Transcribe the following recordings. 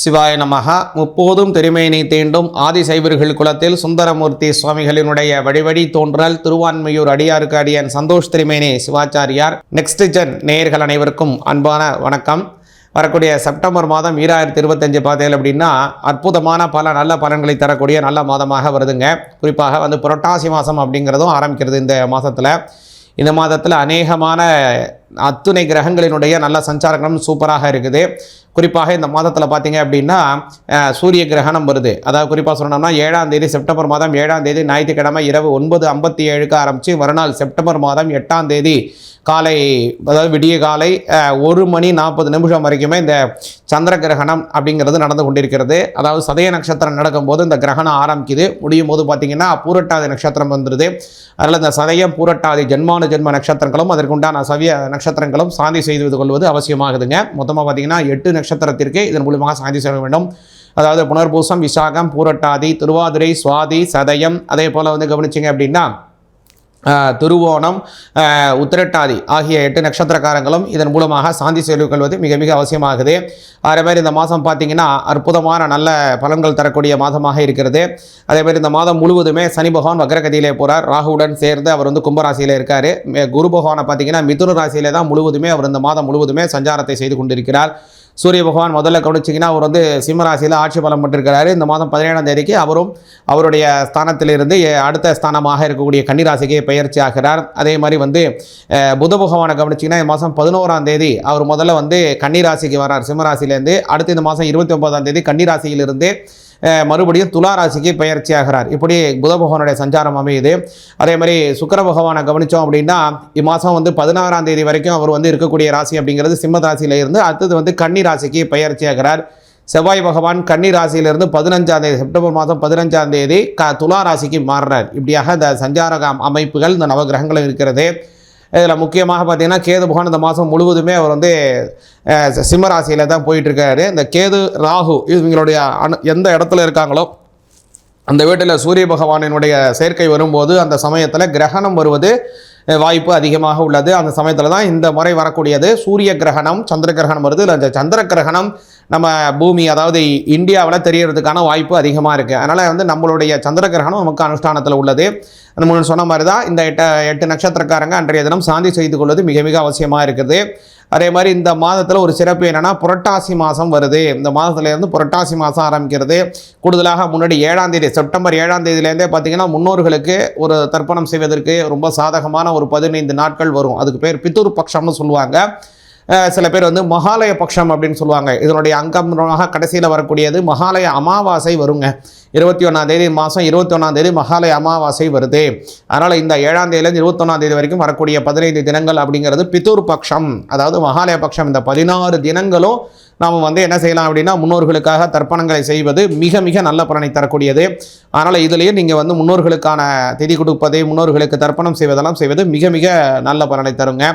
சிவாய நமக முப்போதும் திருமேனி தீண்டும் ஆதிசைவர்கள் குலத்தில் சுந்தரமூர்த்தி சுவாமிகளினுடைய வழிவழி தோன்றல் திருவான்மையூர் அடியாருக்கு அடியன் சந்தோஷ் திருமேனி சிவாச்சாரியார். நெக்ஸ்ட் ஜென் நேயர்கள் அனைவருக்கும் அன்பான வணக்கம். வரக்கூடிய செப்டம்பர் மாதம் ஈராயிரத்தி இருபத்தஞ்சு பார்த்தீங்க அப்படின்னா அற்புதமான பல நல்ல பலன்களை தரக்கூடிய நல்ல மாதமாக வருதுங்க. குறிப்பாக வந்து புரட்டாசி மாதம் அப்படிங்கிறதும் ஆரம்பிக்கிறது இந்த மாதத்தில் இந்த மாதத்தில் அநேகமான அத்துணை கிரகங்களினுடைய நல்ல சஞ்சாரங்களும் சூப்பராக இருக்குது. குறிப்பாக இந்த மாதத்தில் பார்த்தீங்க அப்படின்னா சூரிய கிரகணம் வருது. அதாவது குறிப்பாக சொன்னோம்னா ஏழாம் தேதி செப்டம்பர் மாதம் ஏழாம் தேதி ஞாயிற்றுக்கிழமை இரவு ஒன்பது ஐம்பத்தி ஏழுக்கு ஆரம்பித்து மறுநாள் செப்டம்பர் மாதம் எட்டாம் தேதி காலை அதாவது விடிய காலை ஒரு மணி நாற்பது நிமிஷம் வரைக்குமே இந்த சந்திர கிரகணம் அப்படிங்கிறது நடந்து கொண்டிருக்கிறது. அதாவது சதய நட்சத்திரம் நடக்கும்போது இந்த கிரகணம் ஆரம்பிக்குது. முடியும் போது பார்த்திங்கன்னா பூரட்டாதி நட்சத்திரம் வந்துடுது அதில் இந்த சதயம் பூரட்டாதி ஜென்மானு ஜென்ம நட்சத்திரங்களும் அதற்குண்டான சவிய நட்சத்திரங்களும் சாந்தி செய்து கொள்வது அவசியமாகுதுங்க. மொத்தமாக பார்த்தீங்கன்னா எட்டு நட்சத்திரத்திற்கு இதன் மூலியமாக சாந்தி செய்ய வேண்டும். அதாவது புனர்பூசம் விசாகம் பூரட்டாதி திருவாதிரை சுவாதி சதயம் அதே போல் வந்து கவனிச்சிங்க அப்படின்னா திருவோணம் உத்திரட்டாதி ஆகிய எட்டு நட்சத்திரக்காரங்களும் இதன் மூலமாக சாந்தி செய்து கொள்வது மிக மிக அவசியமாகுது. அதே மாதிரி இந்த மாதம் பார்த்தீங்கன்னா அற்புதமான நல்ல பலன்கள் தரக்கூடிய மாதமாக இருக்கிறது. அதே மாதிரி இந்த மாதம் முழுவதுமே சனி பகவான் வக்ரகதியிலே போகிறார் ராகுவுடன் சேர்ந்து அவர் வந்து கும்பராசியில் இருக்கார். குரு பகவானை பார்த்தீங்கன்னா மிதுன ராசியிலே தான் முழுவதுமே அவர் இந்த மாதம் முழுவதுமே சஞ்சாரத்தை செய்து கொண்டிருக்கிறார். சூரிய பகவான் முதல்ல கவனிச்சிங்கன்னா அவர் வந்து சிம்மராசியில் ஆட்சி பலம் பெற்றிருக்கிறாரு. இந்த மாதம் பதினேழாம் தேதிக்கு அவரும் அவருடைய ஸ்தானத்திலிருந்து அடுத்த ஸ்தானமாக இருக்கக்கூடிய கன்னிராசிக்கே பயிற்சி ஆகிறார். அதே மாதிரி வந்து புத பகவானை கவனிச்சிங்கன்னா இந்த மாதம் பதினோராம் தேதி அவர் முதல்ல வந்து கன்னிராசிக்கு வரார் சிம்மராசிலேருந்து அடுத்து இந்த மாதம் இருபத்தி ஒன்பதாம் தேதி கன்னிராசியிலிருந்து மறுபடியும் துலா ராசிக்கு பயிற்சி ஆகிறார் இப்படி புத பகவானுடைய சஞ்சாரம் அமையுது. அதே மாதிரி சுக்கர பகவானை கவனித்தோம் அப்படின்னா இம்மாதம் வந்து பதினாறாம் தேதி வரைக்கும் அவர் வந்து இருக்கக்கூடிய ராசி அப்படிங்கிறது சிம்ம ராசியில் இருந்து அடுத்தது வந்து கன்னி ராசிக்கு பயிற்சி ஆகிறார் செவ்வாய் பகவான் கன்னி ராசியிலிருந்து பதினஞ்சாம் தேதி செப்டம்பர் மாதம் பதினஞ்சாம் தேதி க துலா ராசிக்கு மாறுறார். இப்படியாக இந்த சஞ்சார அமைப்புகள் இந்த நவகிரகங்களும் இருக்கிறது. இதில் முக்கியமாக பார்த்தீங்கன்னா கேது பகவான் இந்த மாதம் முழுவதுமே அவர் வந்து சிம்மராசியில் தான் போயிட்டுருக்காரு. இந்த கேது ராகு இவங்களுடைய அணு எந்த இடத்துல இருக்காங்களோ அந்த வீட்டில் சூரிய பகவானினுடைய சேர்க்கை வரும்போது அந்த சமயத்தில் கிரகணம் வருவது வாய்ப்பு அதிகமாக உள்ளது. அந்த சமயத்தில் தான் இந்த முறை வரக்கூடியது. சூரிய கிரகணம் சந்திர கிரகணம் வருது. அந்த சந்திர கிரகணம் நம்ம பூமி அதாவது இந்தியாவில் தெரியறதுக்கான வாய்ப்பு அதிகமாக இருக்குது அதனால் வந்து நம்மளுடைய சந்திர கிரகணம் நமக்கு அனுஷ்டானத்தில் உள்ளது. நம்ம சொன்ன மாதிரி தான் இந்த எட்ட எட்டு நட்சத்திரக்காரங்க அன்றைய தினம் சாந்தி செய்து கொள்வது மிக மிக அவசியமாக இருக்குது. அதே மாதிரி இந்த மாதத்தில் ஒரு சிறப்பு என்னென்னா புரட்டாசி மாதம் வருது. இந்த மாதத்துலேருந்து புரட்டாசி மாதம் ஆரம்பிக்கிறது. கூடுதலாக முன்னாடி ஏழாம் தேதி செப்டம்பர் ஏழாம் தேதியிலேருந்தே பார்த்தீங்கன்னா முன்னோர்களுக்கு ஒரு தர்ப்பணம் செய்வதற்கு ரொம்ப சாதகமான ஒரு பதினைந்து நாட்கள் வரும். அதுக்கு பேர் பித்தூர் பட்சம்னு சொல்லுவாங்க. சில பேர் வந்து மகாலய பட்சம் அப்படின்னு சொல்லுவாங்க. இதனுடைய அங்கமாக கடைசியில் வரக்கூடியது மகாலய அமாவாசை வருங்க. இருபத்தி ஒன்றாம் தேதி மாதம் இருபத்தி ஒன்றாம் தேதி மகாலய அமாவாசை வருது. அதனால் இந்த ஏழாம் தேதியிலேருந்து இருபத்தொன்னாம் தேதி வரைக்கும் வரக்கூடிய பதினைந்து தினங்கள் அப்படிங்கிறது பித்தூர் பட்சம் அதாவது மகாலய பட்சம் இந்த பதினாறு தினங்களும் நாம் வந்து என்ன செய்யலாம் அப்படின்னா முன்னோர்களுக்காக தர்ப்பணங்களை செய்வது மிக மிக நல்ல பலனை தரக்கூடியது. அதனால் இதுலேயே நீங்கள் வந்து முன்னோர்களுக்கான திதி கொடுப்பது முன்னோர்களுக்கு தர்ப்பணம் செய்வதெல்லாம் செய்வது மிக மிக நல்ல பலனை தருங்க.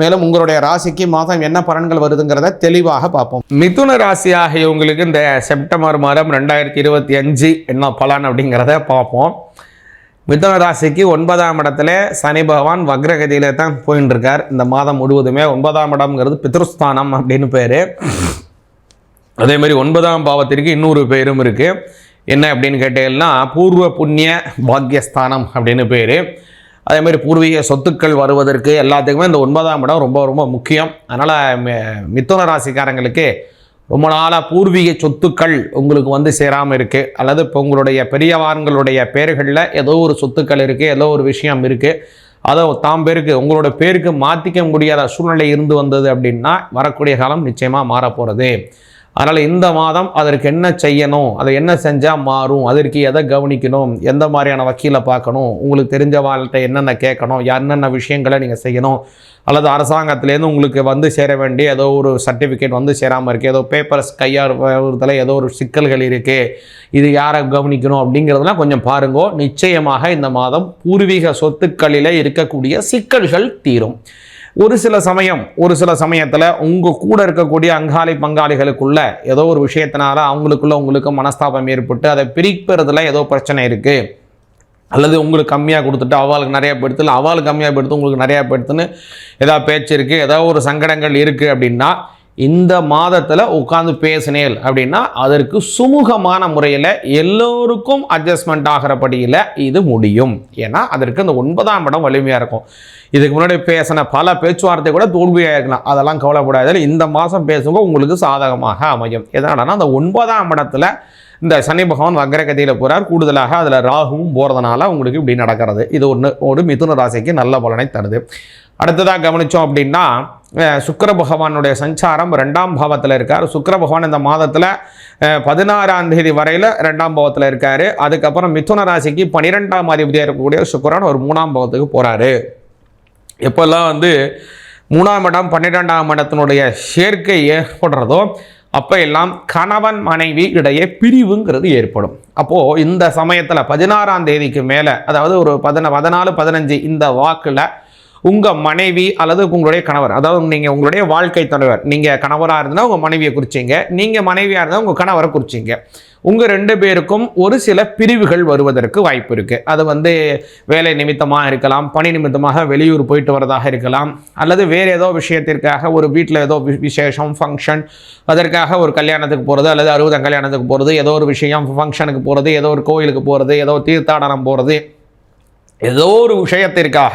மேலும் உங்களுடைய ராசிக்கு மாதம் என்ன பலன்கள் வருதுங்கிறத தெளிவாக பார்ப்போம். மிதுன ராசி ஆகியவங்களுக்கு இந்த செப்டம்பர் மாதம் ரெண்டாயிரத்தி இருபத்தி அஞ்சு என்ன பலன் அப்படிங்கிறத பார்ப்போம். மிதுன ராசிக்கு ஒன்பதாம் இடத்துல சனி பகவான் வக்ரகதியில் தான் போயின்னு இருக்கார் இந்த மாதம் முழுவதுமே ஒன்பதாம் இடம்ங்கிறது பித்ருஸ்தானம் அப்படின்னு பேர். அதேமாதிரி ஒன்பதாம் பாவத்திற்கு இன்னொரு பேரும் இருக்குது என்ன அப்படின்னு கேட்டீங்கன்னா பூர்வ புண்ணிய பாக்யஸ்தானம் அப்படின்னு பேர். அதே மாதிரி பூர்வீக சொத்துக்கள் வருவதற்கு எல்லாத்துக்குமே இந்த ஒன்பதாம் இடம் ரொம்ப ரொம்ப முக்கியம். அதனால் மிதுன ராசிக்காரங்களுக்கு ரொம்ப நாளாக பூர்வீக சொத்துக்கள் உங்களுக்கு வந்து சேராமல் இருக்குது அல்லது இப்போ உங்களுடைய பெரியவான்களுடைய பேர்களில் ஏதோ ஒரு சொத்துக்கள் இருக்குது ஏதோ ஒரு விஷயம் இருக்குது அதை தாம் பேருக்கு உங்களோட பேருக்கு மாற்றிக்க முடியாத சூழ்நிலை இருந்து வந்தது அப்படின்னா வரக்கூடிய காலம் நிச்சயமாக மாறப்போகிறது அதனால் இந்த மாதம் அதற்கு என்ன செய்யணும்? அதை என்ன செஞ்சால் மாறும்? அதற்கு எதை கவனிக்கணும்? எந்த மாதிரியான வக்கீலை பார்க்கணும்? உங்களுக்கு தெரிஞ்ச வாழ்க்கை என்னென்ன கேட்கணும்? என்னென்ன விஷயங்களை நீங்கள் செய்யணும்? அல்லது அரசாங்கத்திலேருந்து உங்களுக்கு வந்து சேர வேண்டிய ஏதோ ஒரு சர்டிஃபிகேட் வந்து சேராமல் இருக்குது ஏதோ பேப்பர்ஸ் கையாளுறதுல ஏதோ ஒரு சிக்கல்கள் இருக்குது இது யாரை கவனிக்கணும் அப்படிங்கிறதுலாம் கொஞ்சம் பாருங்கோ. நிச்சயமாக இந்த மாதம் பூர்வீக சொத்துக்களிலே இருக்கக்கூடிய சிக்கல்கள் தீரும். ஒரு சில சமயம் ஒரு சில சமயத்தில் உங்கள் கூட இருக்கக்கூடிய அங்காளி பங்காளிகளுக்குள்ள ஏதோ ஒரு விஷயத்தினால அவங்களுக்குள்ள உங்களுக்கு மனஸ்தாபம் ஏற்பட்டு அதை பிரிப்பறதுல ஏதோ பிரச்சனை இருக்குது அல்லது உங்களுக்கு கம்மியாக கொடுத்துட்டு அவளுக்கு நிறையா போயிடுத்து இல்லை அவளுக்கு கம்மியாக போயிடுத்து உங்களுக்கு நிறையா போயிடுத்துன்னு ஏதாவது பேச்சு இருக்குது ஏதோ ஒரு சங்கடங்கள் இருக்குது அப்படின்னா இந்த மாதத்தில் உட்காந்து பேசினேன் அப்படின்னா அதற்கு சுமூகமான முறையில் எல்லோருக்கும் அட்ஜஸ்ட்மெண்ட் ஆகிறபடியில் இது முடியும். ஏன்னா அதற்கு அந்த ஒன்பதாம் இடம் வலிமையாக இருக்கும். இதுக்கு முன்னாடி பேசின பல பேச்சுவார்த்தை கூட தோல்வியாக இருக்கலாம். அதெல்லாம் கவலைப்படாது இந்த மாதம் பேசும்போது உங்களுக்கு சாதகமாக அமையும். எதனாலனா அந்த ஒன்பதாம் இடத்துல இந்த சனி பகவான் வக்ரகதியில் போகிறார் கூடுதலாக அதில் ராகுவும் போகிறதுனால உங்களுக்கு இப்படி நடக்கிறது. இது ஒன்று ஒரு மிதுன ராசிக்கு நல்ல பலனை தருது. அடுத்ததாக கவனித்தோம் அப்படின்னா சுக்கர பகவானுடைய சஞ்சாரம் ரெண்டாம் பாவத்தில் இருக்கார். சுக்கர பகவான் இந்த மாதத்தில் பதினாறாம் தேதி வரையில் ரெண்டாம் பாவத்தில் இருக்கார். அதுக்கப்புறம் மிதுன ராசிக்கு பன்னிரெண்டாம் அதிபதியாக இருக்கக்கூடிய சுக்கரன் ஒரு மூணாம் பாவத்துக்கு போகிறாரு எப்போல்லாம் வந்து மூணாம் இடம் பன்னிரெண்டாம் இடத்தினுடைய சேர்க்கை ஏற்படுறதோ அப்போ எல்லாம் கணவன் மனைவி இடையே பிரிவுங்கிறது ஏற்படும். அப்போது இந்த சமயத்தில் பதினாறாம் தேதிக்கு மேலே அதாவது ஒரு பதின பதினாலு பதினஞ்சு இந்த வாக்கில் உங்கள் மனைவி அல்லது உங்களுடைய கணவர் அதாவது நீங்கள் உங்களுடைய வாழ்க்கை தலைவர் நீங்கள் கணவராக இருந்தால் உங்கள் மனைவியை குறிச்சிங்க நீங்கள் மனைவியாக இருந்தால் உங்கள் கணவரை குறிச்சிங்க. உங்கள் ரெண்டு பேருக்கும் ஒரு சில பிரிவுகள் வருவதற்கு வாய்ப்பு இருக்குது அது வந்து வேலை நிமித்தமாக இருக்கலாம் பணி நிமித்தமாக வெளியூர் போயிட்டு வரதாக இருக்கலாம் அல்லது வேறு ஏதோ விஷயத்திற்காக ஒரு வீட்டில் ஏதோ வி- விசேஷம் ஃபங்க்ஷன் அதற்காக ஒரு கல்யாணத்துக்கு போகிறது அல்லது அறுபதாம் கல்யாணத்துக்கு போகிறது ஏதோ ஒரு விஷயம் ஃபங்க்ஷனுக்கு போகிறது ஏதோ ஒரு கோயிலுக்கு போகிறது ஏதோ தீர்த்தாடனம் போகிறது ஏதோ ஒரு விஷயத்திற்காக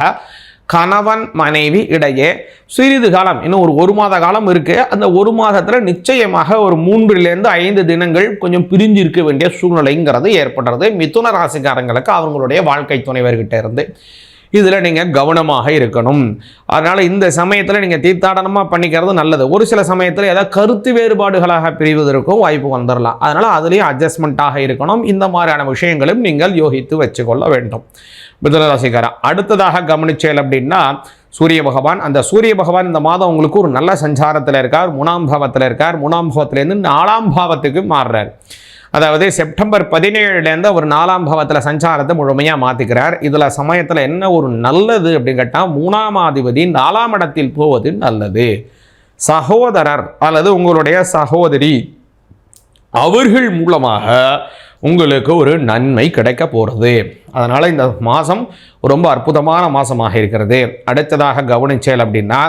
கணவன் மனைவி இடையே சிறிது காலம் இன்னும் ஒரு ஒரு மாத காலம் இருக்கு. அந்த ஒரு மாதத்தில் நிச்சயமாக ஒரு மூன்றிலிருந்து ஐந்து தினங்கள் கொஞ்சம் பிரிஞ்சு இருக்க வேண்டிய சூழ்நிலைங்கிறது ஏற்படுறது. மிதுன ராசிக்காரங்களுக்கு அவங்களுடைய வாழ்க்கை துணைவர்கிட்ட இருந்து. இதில் நீங்கள் கவனமாக இருக்கணும். அதனால் இந்த சமயத்தில் நீங்கள் தீர்த்தாடனமாக பண்ணிக்கிறது நல்லது. ஒரு சில சமயத்தில் ஏதாவது கருத்து வேறுபாடுகளாக பிரிவதற்கும் வாய்ப்பு வந்துடலாம் அதனால் அதுலேயும் அட்ஜஸ்ட்மெண்ட்டாக இருக்கணும். இந்த மாதிரியான விஷயங்களும் நீங்கள் யோகித்து வச்சுக்கொள்ள வேண்டும். மிதனராசிக்காரன் அடுத்ததாக கவனிச்சேல் அப்படின்னா சூரிய பகவான். அந்த சூரிய பகவான் இந்த மாதம் உங்களுக்கு ஒரு நல்ல சஞ்சாரத்தில் இருக்கார். மூணாம் பாவத்தில் இருக்கார். மூணாம் பாவத்திலேருந்து நாலாம் பாவத்துக்கு மாறுறார். அதாவது செப்டம்பர் பதினேழுலேருந்து அவர் நாலாம் பாவத்தில் சஞ்சாரத்தை முழுமையாக மாற்றிக்கிறார் இதில் சமயத்தில் என்ன ஒரு நல்லது அப்படின்னு கேட்டால் மூணாம் அதிபதி நாலாம் இடத்தில் போவது நல்லது. சகோதரர் அல்லது உங்களுடைய சகோதரி அவர்கள் மூலமாக உங்களுக்கு ஒரு நன்மை கிடைக்க போகிறது அதனால் இந்த மாதம் ரொம்ப அற்புதமான மாதமாக இருக்கிறது. அடுத்ததாக கவனிச்சேல் அப்படின்னா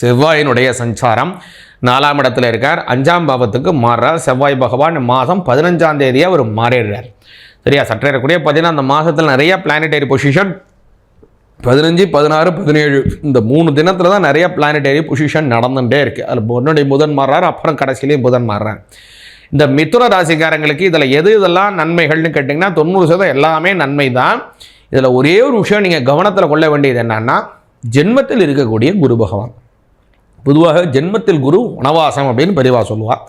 செவ்வாயினுடைய சஞ்சாரம் நாலாம் இடத்துல இருக்கார். அஞ்சாம் பாவத்துக்கு மாறுறார். செவ்வாய் பகவான் மாதம் பதினஞ்சாம் தேதியாக அவர் மாறிடுறார். சரியா? சற்றே இருக்கக்கூடிய பார்த்தீங்கன்னா அந்த மாதத்தில் நிறைய பிளானட்டரி பொசிஷன் பதினஞ்சு பதினாறு பதினேழு இந்த மூணு தினத்தில் தான் நிறைய பிளானட்டரி பொசிஷன் நடந்துகிட்டே இருக்குது அதில் முன்னாடி புதன் மாறுறார் அப்புறம் கடைசியிலையும் புதன் மாறுறார். இந்த மிதுன ராசிக்காரங்களுக்கு இதில் எது இதெல்லாம் நன்மைகள்னு கேட்டிங்கன்னா தொண்ணூறு சதவீதம் எல்லாமே நன்மை தான் இதில் ஒரே ஒரு விஷயம் நீங்கள் கவனத்தில் கொள்ள வேண்டியது என்னன்னா ஜென்மத்தில் இருக்கக்கூடிய குரு பகவான். பொதுவாக ஜென்மத்தில் குரு வனவாசம் அப்படின்னு பெரியவா சொல்லுவாள்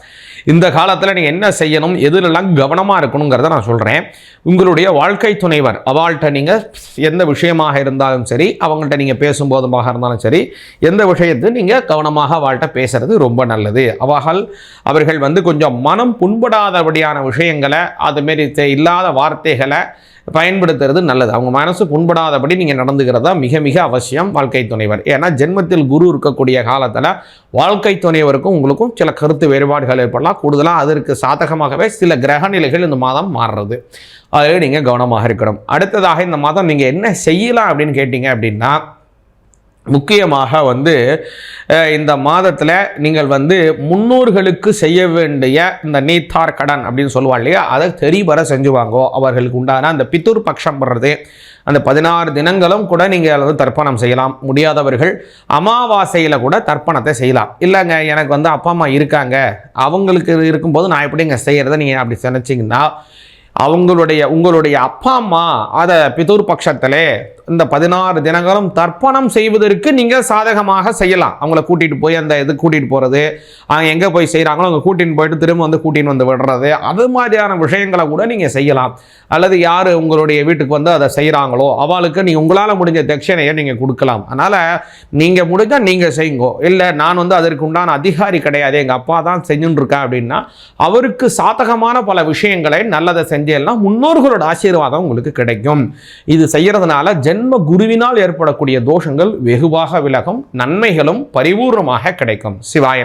இந்த காலத்தில் நீங்கள் என்ன செய்யணும் எதுலெல்லாம் கவனமாக இருக்கணுங்கிறத நான் சொல்கிறேன் உங்களுடைய வாழ்க்கை துணைவர் அவள்கிட்ட நீங்கள் எந்த விஷயமாக இருந்தாலும் சரி அவங்கள்ட்ட நீங்கள் பேசும்போதுமாக இருந்தாலும் சரி எந்த விஷயத்தையும் நீங்கள் கவனமாக அவள்கிட்ட பேசுகிறது ரொம்ப நல்லது. அவர்கள் அவர்கள் வந்து கொஞ்சம் மனம் புண்படாதபடியான விஷயங்களை அதுமாரி இல்லாத வார்த்தைகளை பயன்படுத்துறது நல்லது. அவங்க மனசு புண்படாதபடி நீங்கள் நடந்துக்கிறதா மிக மிக அவசியம் வாழ்க்கை துணைவர். ஏன்னா ஜென்மத்தில் குரு இருக்கக்கூடிய காலத்தில் வாழ்க்கை துணைவருக்கும் உங்களுக்கும் சில கருத்து வேறுபாடுகள் ஏற்படலாம். கூடுதலாக அதற்கு சாதகமாகவே சில கிரக நிலைகள் இந்த மாதம் மாறுறது. அதில் நீங்கள் கவனமாக இருக்கணும். அடுத்ததாக இந்த மாதம் நீங்கள் என்ன செய்யலாம் அப்படின்னு கேட்டிங்க அப்படின்னா முக்கியமாக வந்து இந்த மாதத்தில் நீங்கள் வந்து முன்னோர்களுக்கு செய்ய வேண்டிய இந்த நீத்தார் கடன் அப்படின்னு சொல்லுவாள் இல்லையா? அதை தெரிவர செஞ்சுவாங்கோ அவர்களுக்கு உண்டான அந்த பித்தூர் பட்சம் படுறது அந்த பதினாறு தினங்களும் கூட நீங்கள் வந்து தர்ப்பணம் செய்யலாம். முடியாதவர்கள் அமாவாசையில் கூட தர்ப்பணத்தை செய்யலாம். இல்லைங்க எனக்கு வந்து அப்பா அம்மா இருக்காங்க. அவங்களுக்கு இருக்கும்போது நான் எப்படிங்க செய்கிறத நீங்கள் அப்படி நினச்சிங்கன்னா அவங்களுடைய உங்களுடைய அப்பா அம்மா அதை பித்தூர் பட்சத்திலே இந்த பதினாறு தினங்களும் தர்ப்பணம் செய்வதற்கு நீங்கள் சாதகமாக செய்யலாம். அவங்கள கூட்டிகிட்டு போய் அந்த இது கூட்டிகிட்டு போகிறது அவங்க எங்கே போய் செய்கிறாங்களோ அவங்க கூட்டின்னு போயிட்டு திரும்ப வந்து கூட்டின்னு வந்து விடுறது அது மாதிரியான விஷயங்களை கூட நீங்கள் செய்யலாம். அல்லது யார் உங்களுடைய வீட்டுக்கு வந்து அதை செய்கிறாங்களோ அவளுக்கு நீங்கள் உங்களால் முடிஞ்ச தட்சணையை நீங்கள் கொடுக்கலாம். அதனால் நீங்கள் முடிஞ்சால் நீங்கள் செய்யுங்கோ. இல்லை நான் வந்து அதற்கு உண்டான அதிகாரி கிடையாது எங்கள் அப்பா தான் செஞ்சுன்னு இருக்கேன் அப்படின்னா அவருக்கு சாதகமான பல விஷயங்களை நல்லதை செஞ்செல்லாம் முன்னோர்களோட ஆசீர்வாதம் உங்களுக்கு கிடைக்கும். இது செய்கிறதுனால ஜென் ஜென்ம குருவினால் ஏற்படக்கூடிய தோஷங்கள் வெகுவாக விலகும் நன்மைகளும் பரிபூர்ணமாக கிடைக்கும். சிவாய